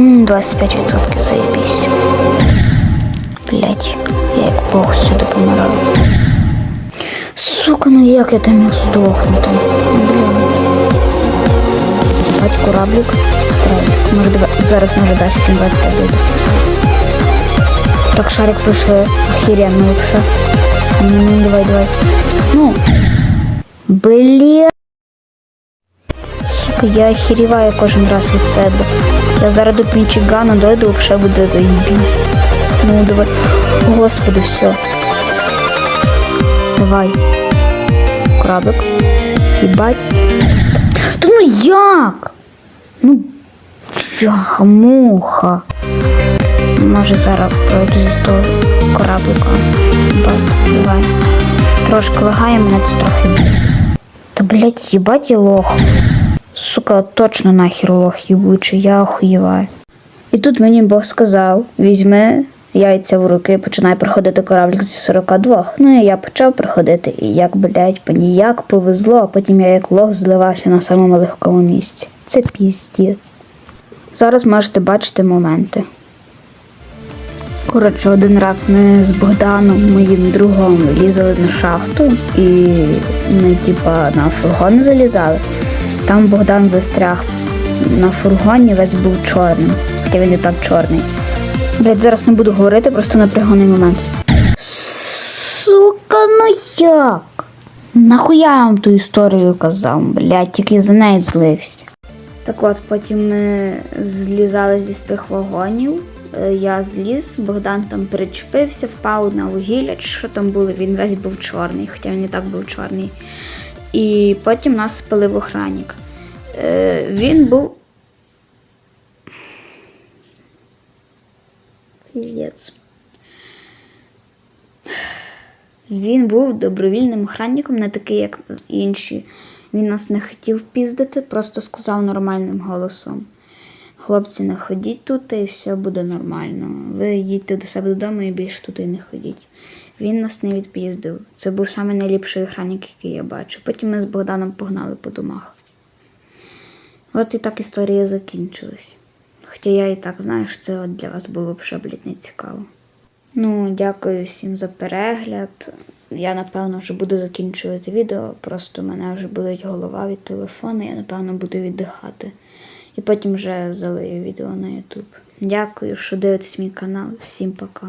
М, 25% заебись. Блять, я як лох сюди помираю. Сука, ну як я там міг здохнути? Блін. Бать кораблик. Стрель. Може два... зараз може далі чим 25 буде. Так, шарик пройшли. Охеренно вообще. Ну, ну, давай, давай. Ну. Блін. Я охереваю кожен раз від себе. Я зараз до Мічигану дойду, вообще буде доїбісь. Ну, давай. Господи, все. Давай. Крабик. Їбать. Та ну як? Ну, бляха, муха. Може зараз пройду з того кораблика. Давай. Трошки лагає, мене це трохи бісить. Та блять, їбать я лох. Сука, точно нахер лох їбучий, я охуєваю. І тут мені Бог сказав: візьми яйця в руки, починай проходити кораблик зі 42. Ну і я почав проходити, і як, блять, мені як повезло, а потім я як лох зливався на самому легкому місці. Це піздець. Зараз можете бачити моменти. Коротше, один раз ми з Богданом, моїм другом, лізали на шахту і ми, типа, на фургон залізали. Там Богдан застряг на фургоні, весь був чорним. Хоча він і так чорний. Блять, зараз не буду говорити, просто напряганий момент. Сука, ну як? Нахуя я вам ту історію казав, блять, тільки за неї злився. Так от, потім ми злізали зі тих вагонів. Е, Я зліз, Богдан там причепився, впав на вугілля, чи що там було, він весь був чорний, хоча він і так був чорний. І потім нас спалив охранник. Е, Він був. Піздець. Він був добровільним охранником, не такий, як інші. Він нас не хотів піздити, просто сказав нормальним голосом. Хлопці, не ходіть тут і все буде нормально. Ви їдьте до себе додому і більше тут і не ходіть. Він нас не відпіздив. Це був самий найліпший охранник, який я бачу. Потім ми з Богданом погнали по домах. От і так історія закінчилась. Хоча я і так знаю, що це для вас було б ще, блядь, не цікаво. Ну, дякую всім за перегляд. Я напевно вже буду закінчувати відео, просто мене вже болить голова від телефону, я напевно буду віддихати. І потім вже залию відео на YouTube. Дякую, що дивитесь мій канал. Всім пока.